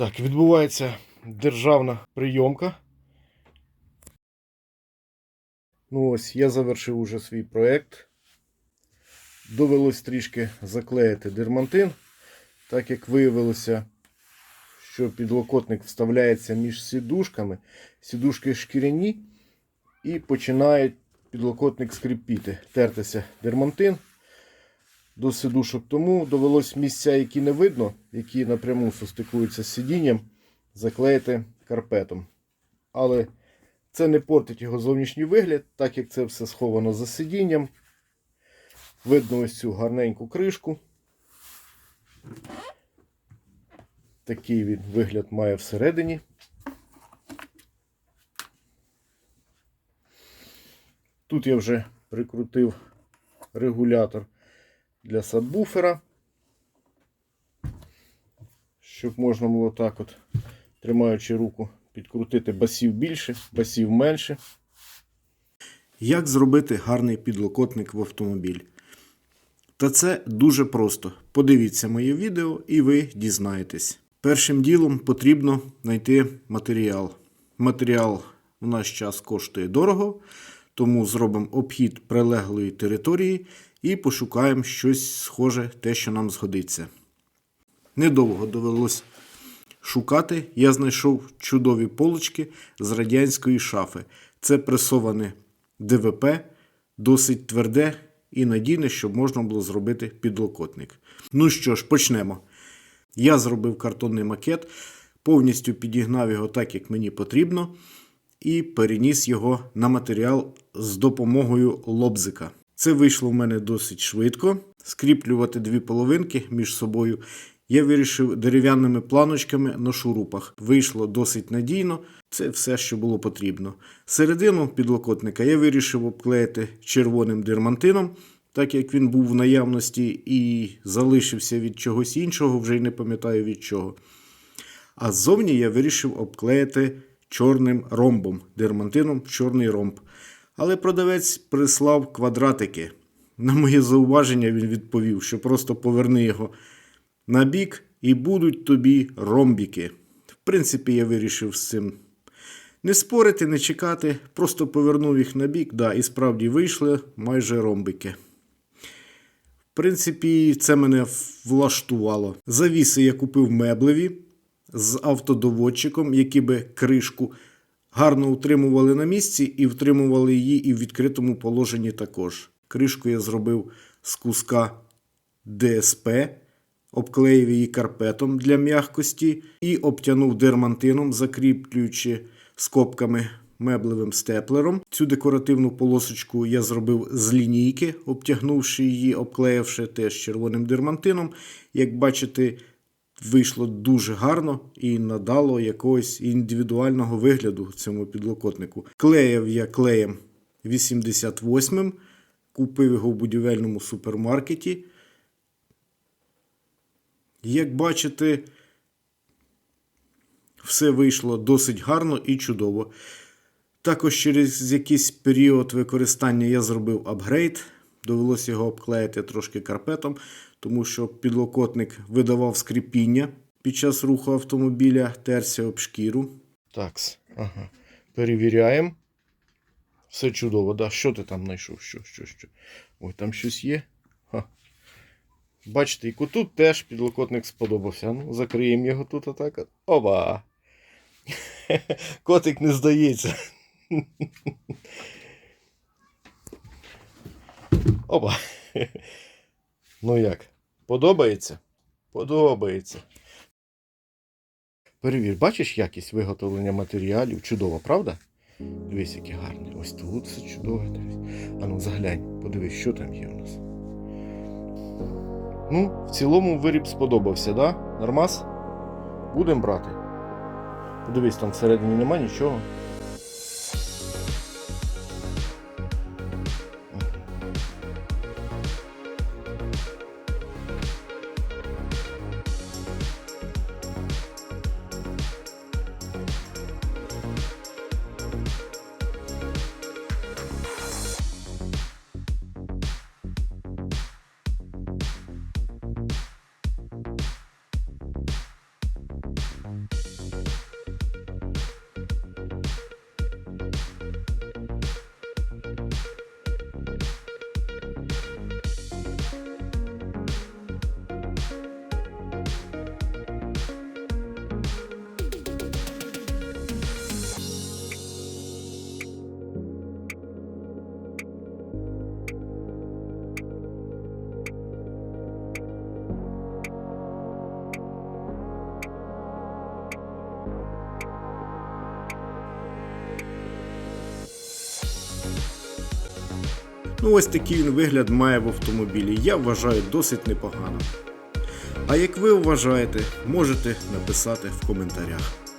Так, відбувається державна прийомка. Ну ось, я завершив уже свій проєкт. Довелось трішки заклеїти дермантин, так як виявилося, що підлокотник вставляється між сідушками, сідушки шкіряні, і починає підлокотник скрипіти, тертися дермантин до сидушок. Тому довелось місця, які не видно, які напряму состикуються з сидінням, заклеїти карпетом. Але це не портить його зовнішній вигляд, так як це все сховано за сидінням. Видно ось цю гарненьку кришку. Такий він вигляд має всередині. Тут я вже прикрутив регулятор для сабвуфера, щоб можна було так от, тримаючи руку, підкрутити басів більше, басів менше. Як зробити гарний підлокотник в автомобіль? Та це дуже просто. Подивіться моє відео і ви дізнаєтесь. Першим ділом потрібно знайти матеріал. Матеріал в наш час коштує дорого, тому зробимо обхід прилеглої території і пошукаємо щось схоже, те, що нам згодиться. Недовго довелось шукати. Я знайшов чудові полочки з радянської шафи. Це пресоване ДВП, досить тверде і надійне, щоб можна було зробити підлокотник. Ну що ж, почнемо. Я зробив картонний макет, повністю підігнав його так, як мені потрібно, і переніс його на матеріал з допомогою лобзика. Це вийшло в мене досить швидко. Скріплювати дві половинки між собою я вирішив дерев'яними планочками на шурупах. Вийшло досить надійно. Це все, що було потрібно. Середину підлокотника я вирішив обклеїти червоним дермантином, так як він був в наявності і залишився від чогось іншого, вже й не пам'ятаю від чого. А ззовні я вирішив обклеїти чорним ромбом, дермантином чорний ромб. Але продавець прислав квадратики. На моє зауваження він відповів, що просто поверни його на бік і будуть тобі ромбіки. В принципі, я вирішив з цим не спорити, не чекати, просто повернув їх на бік, да, і справді вийшли майже ромбики. В принципі, це мене влаштувало. Завіси я купив меблеві з автодоводчиком, які би кришку гарно утримували на місці і втримували її і в відкритому положенні також. Кришку я зробив з куска ДСП, обклеїв її карпетом для м'якості і обтягнув дермантином, закріплюючи скобками меблевим степлером. Цю декоративну полосочку я зробив з лінійки, обтягнувши її, обклеївши теж червоним дермантином. Як бачите, вийшло дуже гарно і надало якогось індивідуального вигляду цьому підлокотнику. Клеїв я клеєм 88-м, купив його в будівельному супермаркеті. Як бачите, все вийшло досить гарно і чудово. Також через якийсь період використання я зробив апгрейд. Довелося його обклеїти трошки карпетом, тому що підлокотник видавав скріпіння під час руху автомобіля, терся об шкіру. Так, ага. перевіряємо. Все чудово, да? Що ти там знайшов? Що, що, що? Ой, там щось є. Ха. Бачите, і тут теж підлокотник сподобався. Ну, закриємо його тут отак. от. Оба! Котик не здається. Опа. Ну як? Подобається? Подобається. Перевір, бачиш якість виготовлення матеріалів? Чудово, правда? Дивись, який гарний. Ось тут все чудове. А ну заглянь, подивись, що там є у нас. Ну, в цілому виріб сподобався, да? Нормас? Будемо брати. Подивись, там всередині нема нічого. Ну ось такий він вигляд має в автомобілі. Я вважаю досить непогано. А як ви вважаєте, можете написати в коментарях.